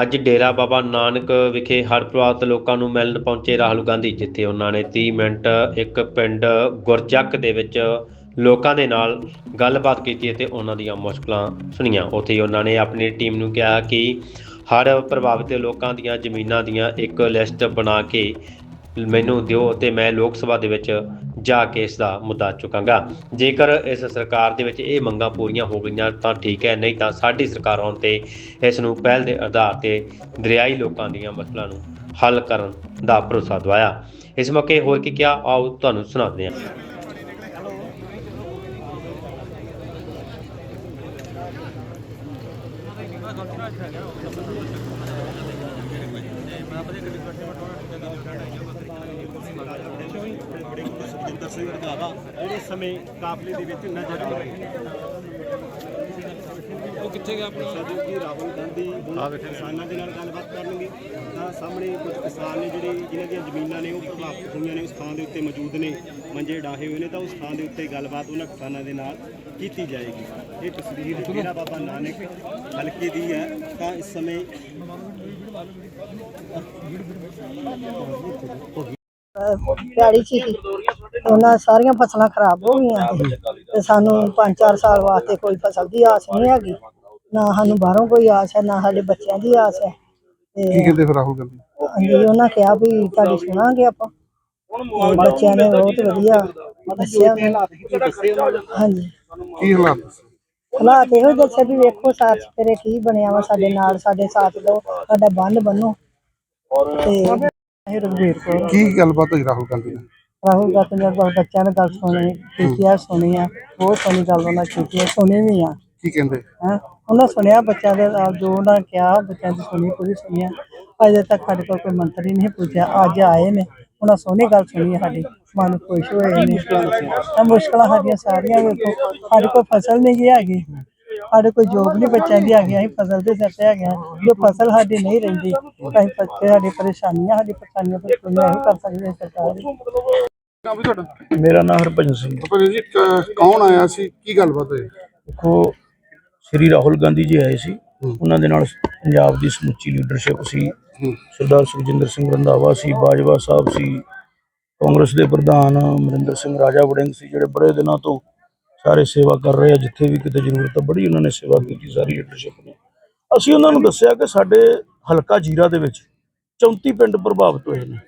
ਅੱਜ ਡੇਰਾ ਬਾਬਾ ਨਾਨਕ ਵਿਖੇ ਹੜ੍ਹ ਪ੍ਰਭਾਵਿਤ ਲੋਕਾਂ ਨੂੰ ਮਿਲਣ ਪਹੁੰਚੇ ਰਾਹੁਲ ਗਾਂਧੀ, ਜਿੱਥੇ ਉਹਨਾਂ ਨੇ 30 ਮਿੰਟ ਇੱਕ ਪਿੰਡ ਗੁਰਜੱਕ ਦੇ ਵਿੱਚ ਲੋਕਾਂ ਦੇ ਨਾਲ ਗੱਲਬਾਤ ਕੀਤੀ ਅਤੇ ਉਹਨਾਂ ਦੀਆਂ ਮੁਸ਼ਕਲਾਂ ਸੁਣੀਆਂ। ਉੱਥੇ ਉਹਨਾਂ ਨੇ ਆਪਣੀ ਟੀਮ ਨੂੰ ਕਿਹਾ ਕਿ ਹੜ੍ਹ ਪ੍ਰਭਾਵਿਤ ਲੋਕਾਂ ਦੀਆਂ ਜ਼ਮੀਨਾਂ ਦੀਆਂ ਇੱਕ ਲਿਸਟ ਬਣਾ ਕੇ ਮੈਨੂੰ ਦਿਓ ਅਤੇ ਮੈਂ ਲੋਕ ਸਭਾ ਦੇ ਵਿੱਚ ਜਾ ਕੇ ਇਸ ਦਾ ਮੁੱਦਾ ਚੁੱਕਾਂਗਾ। ਜੇਕਰ ਇਸ ਸਰਕਾਰ ਦੇ ਵਿੱਚ ਇਹ ਮੰਗਾਂ ਪੂਰੀਆਂ ਹੋ ਗਈਆਂ ਤਾਂ ਠੀਕ ਹੈ, ਨਹੀਂ ਤਾਂ ਸਾਡੀ ਸਰਕਾਰ ਆਉਣ ਤੇ ਇਸ ਨੂੰ ਪਹਿਲ ਦੇ ਆਧਾਰ ਤੇ ਦਰਿਆਈ ਲੋਕਾਂ ਦੀਆਂ ਮਸਲਾਂ ਨੂੰ ਹੱਲ ਕਰਨ ਦਾ ਭਰੋਸਾ ਦਵਾਇਆ। ਇਸ ਮੌਕੇ ਹੋਰ ਕੀ ਕਿਹਾ, ਆਓ ਤੁਹਾਨੂੰ ਸੁਣਾਉਂਦੇ ਹਾਂ। ਸੁਖਜਿੰਦਰ ਸਿੰਘ ਰੰਧਾਵਾ ਜਿਹੜੇ ਸਮੇਂ ਕਾਫਲੇ ਦੇ ਵਿੱਚ ਨਜ਼ਰ ਆ ਰਹੇ ਨੇ। ਉਹ ਕਿੱਥੇ ਗਿਆ ਆਪਣਾ? ਸਹਿਯੋਗੀ ਰਾਹੁਲ ਗਾਂਧੀ ਹੁਣ ਕਿਸਾਨਾਂ ਦੇ ਨਾਲ ਗੱਲਬਾਤ ਕਰਨਗੇ। ਤਾਂ ਸਾਹਮਣੇ ਕੁਝ ਕਿਸਾਨ ਨੇ ਜਿਹੜੇ ਜਿਨ੍ਹਾਂ ਦੀਆਂ ਜ਼ਮੀਨਾਂ ਨੇ ਉਹ ਪ੍ਰਭਾਵਿਤ ਹੋਈਆਂ ਨੇ ਉਸ ਥਾਂ ਦੇ ਉੱਤੇ ਮੌਜੂਦ ਨੇ ਮੰਜੇ ਡਾਹੇ ਹੋਏ ਨੇ ਤਾਂ ਉਸ ਥਾਂ ਦੇ ਉੱਤੇ ਗੱਲਬਾਤ ਉਹਨਾਂ ਕਿਸਾਨਾਂ ਦੇ ਨਾਲ ਕੀਤੀ ਜਾਏਗੀ। ਇਹ ਤਸਵੀਰ ਡੇਰਾ ਬਾਬਾ ਨਾਨਕ ਹਲਕੇ ਦੀ ਹੈ। ਤਾਂ ਇਸ ਸਮੇਂ ਚ ਸੀ ਉਹਨਾਂ ਸਾਰੀਆਂ ਫਸਲਾਂ ਖਰਾਬ ਹੋ ਗਈਆਂ ਤੇ ਸਾਨੂੰ 5-4 ਸਾਲ ਵਾਸਤੇ ਕੋਈ ਫਸਲ ਦੀ ਆਸ ਨਹੀਂ ਹੈਗੀ। ਨਾ ਸਾਨੂੰ ਬਾਹਰੋਂ ਕੋਈ ਆਸ ਹੈ ਨਾ ਸਾਡੇ ਬੱਚਿਆਂ ਦੀ ਆਸ ਹੈ। ਕੀ ਤੇ ਕਹਿੰਦੇ ਫਿਰ ਰਾਹੁਲ ਗਾਂਧੀ? ਹਾਂਜੀ ਉਹਨਾਂ ਕਿਹਾ ਵੀ ਤੁਹਾਡੀ ਸੁਣਾਂਗੇ ਆਪਾਂ। ਤੇ ਬੱਚਿਆਂ ਨੇ ਬਹੁਤ ਵਧੀਆ ਦੱਸਿਆ। ਹਾਂਜੀ। ਕੀ ਹਾਲਾਤ? ਹਾਲਾਤ ਇਹੋ ਦੱਸਿਆ ਵੀ ਵੇਖੋ ਸਾਥ ਤੇਰੇ ਕੀ ਬਣਿਆ ਵਾ ਸਾਡੇ ਨਾਲ ਸਾਡੇ ਸਾਥ ਦਿਓ ਸਾਡਾ ਬੰਨ ਬੰਨੋ। ਤੇ ਇਹ ਰਘਵੀਰ ਕੌਰ ਕੀ ਗੱਲਬਾਤ ਹੋਈ ਰਾਹੁਲ ਗਾਂਧੀ ਨਾਲ? ਰਾਹੁਲ ਗਾਂਧੀ ਨੇ ਬਹੁਤ ਬੱਚਿਆਂ ਨੇ ਗੱਲ ਸੁਣੀ ਕੀਤੀ ਆ ਸੁਣੀ ਆ ਬਹੁਤ ਸੋਹਣੀ ਗੱਲ ਉਹਨਾਂ ਕੀਤੀ ਆ ਸੁਣੀ ਵੀ ਆ। ਕੀ ਕਹਿੰਦੇ? ਹੈਂ? ਉਹਨਾਂ ਸੁਣਿਆ ਬੱਚਿਆਂ ਦੇ ਨਾਲ ਜੋ ਉਹਨਾਂ ਨੇ ਕਿਹਾ ਬੱਚਿਆਂ ਦੀ ਸੁਣੀ ਪੂਰੀ ਸੁਣੀ ਆ। ਅਜੇ ਤੱਕ ਸਾਡੇ ਕੋਲ ਕੋਈ ਮੰਤਰੀ ਨਹੀਂ ਪੁੱਛਿਆ ਅੱਜ ਆਏ ਨੇ ਉਹਨਾਂ ਸੋਹਣੀ ਗੱਲ ਸੁਣੀ ਆ ਸਾਡੀ ਮਨ ਖੁਸ਼ ਹੋਏ ਨੇ। ਤਾਂ ਮੁਸ਼ਕਲਾਂ ਸਾਡੀਆਂ ਸਾਰੀਆਂ ਵੇਖੋ ਸਾਡੇ ਕੋਲ ਫਸਲ ਨਹੀਂ ਗਈ ਹੈਗੀ ਸਾਡੇ ਕੋਈ ਜੋਬ ਨਹੀਂ ਬੱਚਿਆਂ ਦੀ ਹੈਗੀ ਅਸੀਂ ਫਸਲ ਦੇ ਸਿਰ ਤੇ ਹੈਗੇ ਹਾਂ ਜੋ ਫਸਲ ਸਾਡੀ ਨਹੀਂ ਰਹਿੰਦੀ ਅਸੀਂ ਬੱਚੇ ਸਾਡੀ ਪਰੇਸ਼ਾਨੀਆਂ ਸਾਡੀ ਪਰੇਸ਼ਾਨੀਆਂ ਪਰ ਕੋਈ ਨਹੀਂ ਕਰ ਸਕਦੀ ਸਰਕਾਰ। ਨਾਮ ਵੀ ਤੁਹਾਡਾ? ਮੇਰਾ ਨਾਮ ਹਰਭਜਨ ਸਿੰਘ ਹੈ। ਪਰ ਜੀ ਕ- ਕੌਣ ਆਇਆ ਸੀ? ਕੀ ਗੱਲਬਾਤ ਹੋਈ? ਦੇਖੋ ਸ੍ਰੀ ਰਾਹੁਲ ਗਾਂਧੀ ਜੀ ਆਏ ਸੀ। ਉਹਨਾਂ ਦੇ ਨਾਲ ਪੰਜਾਬ ਦੀ ਸਮੁੱਚੀ ਲੀਡਰਸ਼ਿਪ ਸੀ। ਹੂੰ। ਸਰਦਾਰ ਸੁਖਜਿੰਦਰ ਸਿੰਘ ਰੰਧਾਵਾ ਸੀ ਬਾਜਵਾ ਸਾਹਿਬ ਸੀ ਕਾਂਗਰਸ ਦੇ ਪ੍ਰਧਾਨ ਅਮਰਿੰਦਰ ਸਿੰਘ ਰਾਜਾ ਵੜਿੰਗ ਸੀ ਜਿਹੜੇ ਬੜੇ ਦਿਨਾਂ ਤੋਂ ਸਾਰੇ ਸੇਵਾ ਕਰ ਰਹੇ ਆ। ਜਿੱਥੇ ਵੀ ਕਿਤੇ ਜ਼ਰੂਰਤ ਆ ਬੜੀ ਉਹਨਾਂ ਨੇ ਸੇਵਾ ਕੀਤੀ ਸਾਰੀ ਲੀਡਰਸ਼ਿਪ ਨੇ ਅਸੀਂ ਉਹਨਾਂ ਨੂੰ ਦੱਸਿਆ ਕਿ ਸਾਡੇ ਹਲਕਾ ਜੀਰਾ ਦੇ ਵਿੱਚ 34 ਪਿੰਡ ਪ੍ਰਭਾਵਿਤ ਹੋਏ ਨੇ।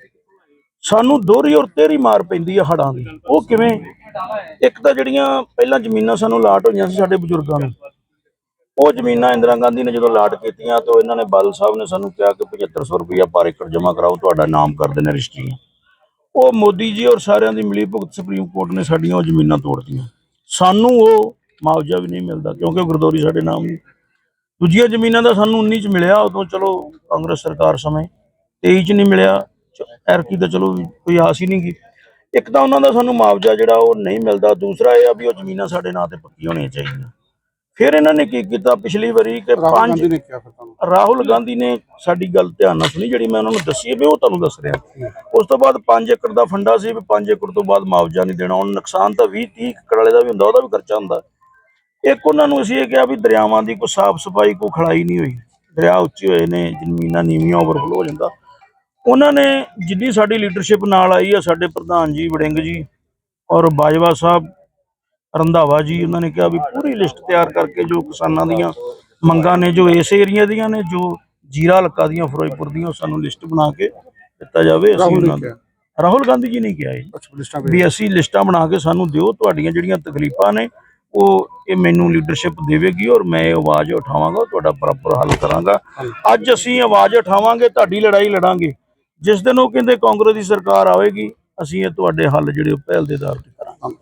ਸਾਨੂੰ ਦੋਹਰੀ ਔਰ ਤੇਰੀ ਮਾਰ ਪੈਂਦੀ ਆ ਹੜਾਂ ਦੀ। ਉਹ ਕਿਵੇਂ? ਇੱਕ ਤਾਂ ਜਿਹੜੀਆਂ ਪਹਿਲਾਂ ਜ਼ਮੀਨਾਂ ਸਾਨੂੰ ਲਾਟ ਹੋਈਆਂ ਸੀ ਸਾਡੇ ਬਜ਼ੁਰਗਾਂ ਨੂੰ, ਉਹ ਜ਼ਮੀਨਾਂ ਇੰਦਰਾ ਗਾਂਧੀ ਨੇ ਜਦੋਂ ਲਾਟ ਕੀਤੀਆਂ ਤਾਂ ਇਹਨਾਂ ਨੇ ਬਾਦਲ ਸਾਹਿਬ ਨੇ ਸਾਨੂੰ ਕਿਹਾ ਕਿ 7500 ਰੁਪਇਆ ਪਰ ਏਕੜ ਜਮ੍ਹਾਂ ਕਰਾਓ, ਤੁਹਾਡਾ ਨਾਮ ਕਰ ਦੇਣਾ ਰਜਿਸਟਰੀਆਂ। ਉਹ ਮੋਦੀ ਜੀ ਔਰ ਸਾਰਿਆਂ ਦੀ ਮਿਲੀ ਭੁਗਤ ਸੁਪਰੀਮ ਕੋਰਟ ਨੇ ਸਾਡੀਆਂ ਉਹ ਜ਼ਮੀਨਾਂ ਤੋੜਤੀਆਂ। ਸਾਨੂੰ ਉਹ ਮੁਆਵਜ਼ਾ ਵੀ ਨਹੀਂ ਮਿਲਦਾ ਕਿਉਂਕਿ ਗਰਦੌਰੀ ਸਾਡੇ ਨਾਮ ਨਹੀਂ। ਦੂਜੀਆਂ ਜ਼ਮੀਨਾਂ ਦਾ ਸਾਨੂੰ 19 ਚ ਮਿਲਿਆ, ਉਦੋਂ ਚਲੋ ਕਾਂਗਰਸ ਸਰਕਾਰ ਸਮੇਂ 23 ਚ ਨਹੀਂ ਮਿਲਿਆ। ਐਰਕੀ ਤਾਂ ਚਲੋ ਕੋਈ ਆਸ ਹੀ ਨਹੀਂ ਗੀ ਇੱਕ ਤਾਂ ਉਹਨਾਂ ਦਾ ਸਾਨੂੰ ਮੁਆਵਜ਼ਾ ਜਿਹੜਾ ਉਹ ਨਹੀਂ ਮਿਲਦਾ ਦੂਸਰਾ ਇਹ ਆ ਵੀ ਉਹ ਜ਼ਮੀਨਾਂ ਸਾਡੇ ਨਾਂ ਤੇ ਪੱਕੀ ਹੋਣੀਆਂ ਚਾਹੀਦੀਆਂ। ਫਿਰ ਇਹਨਾਂ ਨੇ ਕੀ ਕੀਤਾ ਪਿਛਲੀ ਵਾਰੀ ਕਿ ਪੰਜ ਰਾਹੁਲ ਗਾਂਧੀ ਨੇ ਸਾਡੀ ਗੱਲ ਧਿਆਨ ਨਾਲ ਸੁਣੀ ਜਿਹੜੀ ਮੈਂ ਉਹਨਾਂ ਨੂੰ ਦੱਸੀ ਹੈ ਵੀ ਉਹ ਤੁਹਾਨੂੰ ਦੱਸ ਰਿਹਾ। ਉਸ ਤੋਂ ਬਾਅਦ 5 ਏਕੜ ਦਾ ਫੰਡਾ ਸੀ ਵੀ 5 ਏਕੜ ਤੋਂ ਬਾਅਦ ਮੁਆਵਜ਼ਾ ਨਹੀਂ ਦੇਣਾ। ਹੁਣ ਨੁਕਸਾਨ ਤਾਂ 20 30 ਏਕੜ ਵਾਲੇ ਦਾ ਵੀ ਹੁੰਦਾ ਉਹਦਾ ਵੀ ਖਰਚਾ ਹੁੰਦਾ। ਇੱਕ ਉਹਨਾਂ ਨੂੰ ਅਸੀਂ ਇਹ ਕਿਹਾ ਵੀ ਦਰਿਆਵਾਂ ਦੀ ਕੋਈ ਸਾਫ਼ ਸਫ਼ਾਈ ਕੋਈ ਖੜਾਈ ਨਹੀਂ ਹੋਈ। ਦਰਿਆ ਉੱਚੇ ਹੋਏ ਨੇ ਜ਼ਮੀਨਾਂ ਨੀਵੀਆਂ ਓਵਰਫਲੋ ਹੋ ਜਾਂਦਾ। ਉਹਨਾਂ ਨੇ ਜਿੱਦੀ ਸਾਡੀ ਲੀਡਰਸ਼ਿਪ ਨਾਲ ਆਈ ਆ ਸਾਡੇ ਪ੍ਰਧਾਨ ਜੀ ਵੜਿੰਗ ਜੀ ਔਰ ਬਾਜਵਾ ਸਾਹਿਬ ਰੰਧਾਵਾ ਜੀ ਉਹਨਾਂ ਨੇ ਕਿਹਾ ਵੀ ਪੂਰੀ ਲਿਸਟ ਤਿਆਰ ਕਰਕੇ ਜੋ ਕਿਸਾਨਾਂ ਦੀਆਂ ਮੰਗਾਂ ਨੇ ਜੋ ਇਸ ਏਰੀਆ ਦੀਆਂ ਨੇ ਜੋ ਜੀਰਾ ਹਲਕਾ ਦੀਆਂ ਫਿਰੋਜ਼ਪੁਰ ਦੀਆਂ ਉਹ ਸਾਨੂੰ ਲਿਸਟ ਬਣਾ ਕੇ ਦਿੱਤਾ ਜਾਵੇ। ਅਸੀਂ ਨੇ ਉਹਨਾਂ ਕਿਹਾ। ਰਾਹੁਲ ਗਾਂਧੀ ਜੀ ਨੇ ਕਿਹਾ ਇਹ। ਵੀ ਅਸੀਂ ਲਿਸਟਾਂ ਬਣਾ ਕੇ ਸਾਨੂੰ ਦਿਓ ਤੁਹਾਡੀਆਂ ਜਿਹੜੀਆਂ ਤਕਲੀਫਾਂ ਨੇ ਉਹ ਇਹ ਮੈਨੂੰ ਲੀਡਰਸ਼ਿਪ ਦੇਵੇਗੀ ਔਰ ਮੈਂ ਇਹ ਆਵਾਜ਼ ਉਠਾਵਾਂਗਾ ਤੁਹਾਡਾ ਪ੍ਰੋਪਰ ਹੱਲ ਕਰਾਂਗਾ। ਅੱਜ ਅਸੀਂ ਆਵਾਜ਼ ਉਠਾਵਾਂਗੇ ਤੁਹਾਡੀ ਲੜਾਈ ਲੜਾਂਗੇ। ਜਿਸ ਦਿਨ ਉਹ ਕਹਿੰਦੇ ਕਾਂਗਰਸ ਦੀ ਸਰਕਾਰ ਆਵੇਗੀ, ਅਸੀਂ ਇਹ ਤੁਹਾਡੇ ਹੱਲ ਜਿਹੜੇ ਉਹ ਪਹਿਲ ਦੇ ਆਧਾਰ ਤੇ ਕਰਾਂਗੇ।